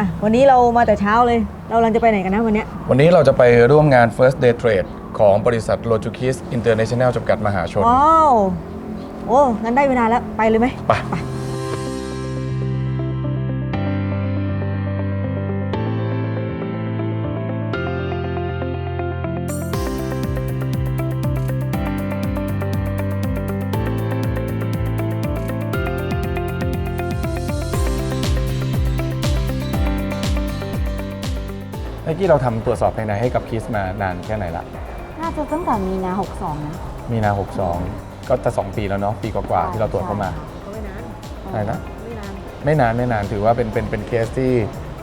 อะวันนี้เรามาแต่เช้าเลย เรากำลังจะไปไหนกันนะวันเนี้ยวันนี้เราจะไปร่วมงาน First Day Trade ของบริษัท l o g i k i s International จำกัดมหาชน ว้าว โอ้งั้นได้เวลาแล้ว ไปเลยไหมไปเมื่อกี้เราทำตรวจสอบภายในให้กับคิสมานานแค่ไหนละ น่าจะตั้งแต่มีนา62นะมีนา 62 ก็จะ 2 ปีแล้วเนาะปีกว่าๆที่เราตรวจเข้ามาก็ไม่นานอะไรนะ ไม่นานไม่นานไม่นานถือว่าเป็นเป็นเป็นเคสที่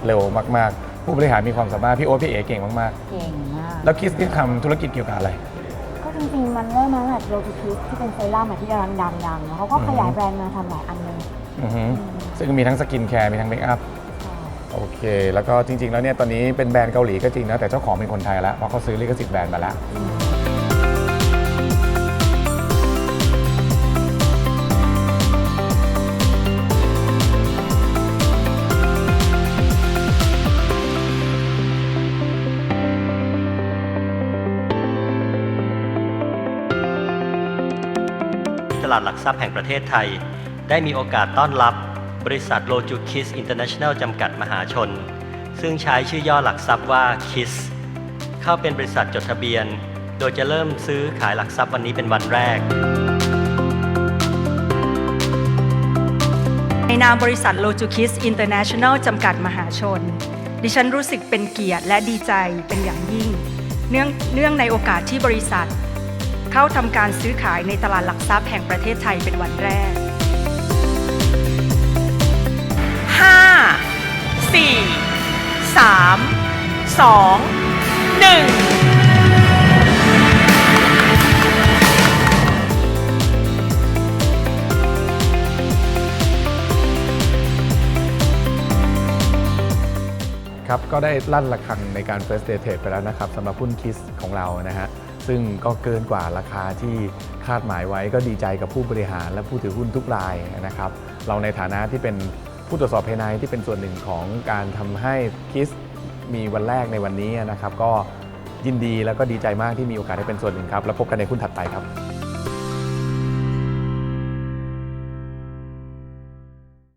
เร็วมากๆ ผู้บริหารมีความสามารถ พี่โอ๊ตพี่เอ๋เก่งมากเก่งมาก ๆ แล้วคิสที่ทำธุรกิจเกี่ยวกับอะไร ก็จริงๆ มันเริ่มมาจากโลจิคิสที่เป็นเซรั่มอะที่กำลังดังๆแล้วเขาก็ขยายแบรนด์มาทำหลายอันเลยอือฮึซึ่งมีทั้งสกินแคร์มีทั้งเมคอัพ โอเค แล้วก็จริง ๆ แล้วเนี่ยตอนนี้เป็นแบรนด์เกาหลีก็จริงนะแต่เจ้าของเป็นคนไทยแล้วเพราะเขาซื้อลิขสิทธิ์แบรนด์มาแล้ว ตลาดหลักทรัพย์แห่งประเทศไทย ได้มีโอกาสต้อนรับ บริษัทโลจูคิสอินเตอร์เนชั่นแนลจำกัดมหาชน ซึ่งใช้ชื่อย่อหลักทรัพย์ว่า KISS เข้าเป็นบริษัทจดทะเบียน โดยจะเริ่มซื้อขายหลักทรัพย์วันนี้เป็นวันแรก ในนามบริษัทโลจูคิสอินเตอร์เนชั่นแนลจำกัดมหาชน ดิฉันรู้สึกเป็นเกียรติและดีใจเป็นอย่างยิ่ง เนื่องเนื่องในโอกาสที่บริษัท เข้าทำการซื้อขายในตลาดหลักทรัพย์แห่งประเทศไทยเป็นวันแรก 4 3 2 1ครับก็ได้ลั่นระฆังในการ First Day Trade ไปแล้วนะครับสำหรับหุ้นคิสของเรานะฮะซึ่งก็เกินกว่าราคาที่คาดหมายไว้ก็ดีใจกับผู้บริหารและผู้ถือหุ้นทุกรายนะครับ เราในฐานะที่เป็นผู้ตรวจสอบภายในที่เป็นส่วนหนึ่งของการทำให้คิส มีวันแรกในวันนี้นะครับ ก็ยินดีแล้วก็ดีใจมากที่มีโอกาสได้เป็นส่วนหนึ่งครับ แล้วพบกันในคุณถัดไปครับ